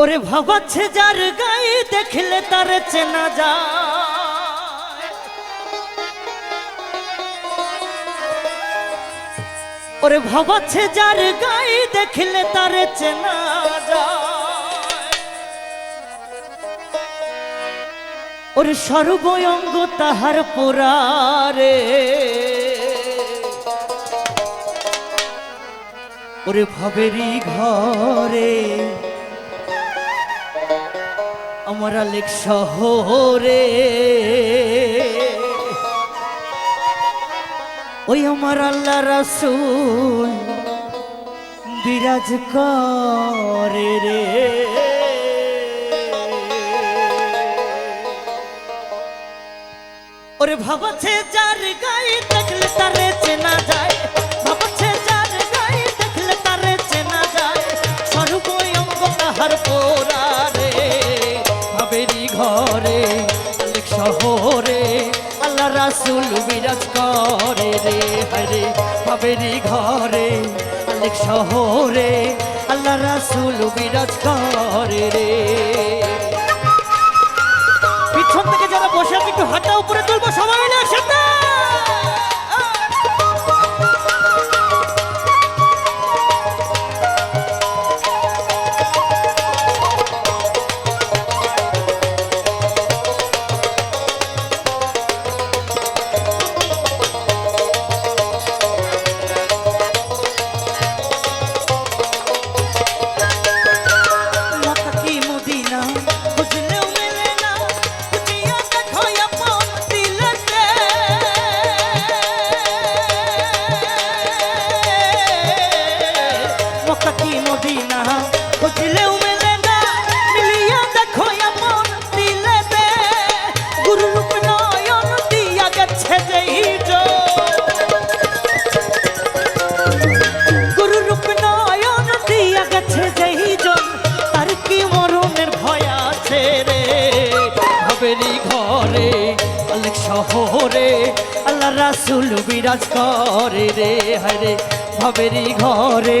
ওরে ভাবাচ্ছে যার গায়ে দেখলে তার চেনা যায়। ওরে ভাবাচ্ছে যার গায়ে দেখলে তার চেনা যায়। ওরে সর্বঙ্গ তাহার পোড়ারে। ওরে ভাবেরি ঘরে আমার আলেক শহরে। ওই আমার আল্লাহ রাসুল বিরাজ করে রে। ওরে ভাবছে যার গায়ে দেখলে তারে চেনা যায়। রাসুল বিরাজ করে রে হরে বাবেরি ঘরে, অনেক শহরে আল্লাহ রাসুল বিরাজ করে রে। পিছন থেকে যারা বসে একটু হাতটা উপরে তুলবো সবাই মিলে একসাথে। মদিনা। খুঁজলেও মেলে না মিলিয়া দেখো দিয়া গেছে যেই গুরু নয়ন দিয়া গেছে যেই তার আছে রে? হবেরি ঘরে অনেক শহরে। আল্লাহ রাসুল বিরাজ করে রে হরে ভবেরি ঘরে।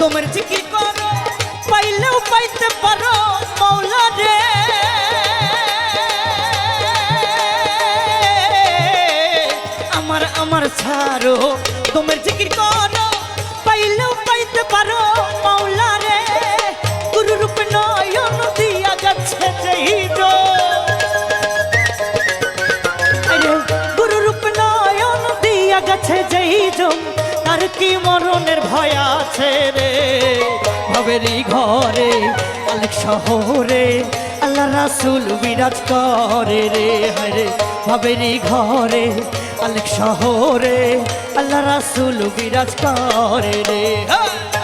তোমার জিকির করো পাইলেও পাইতে পারো মৌলা রে। আমার আমার সারো তোমার জিকির করো। তার কি মরণের ভয় আছে রে? ভবেরি ঘরে আলেক শহরে আল্লাহ রাসুল বিরাজ করে রে। হরে ভবেরি ঘরে আলেক শহরে আল্লাহ রাসুল বিরাজ করে রে। হ্যাঁ!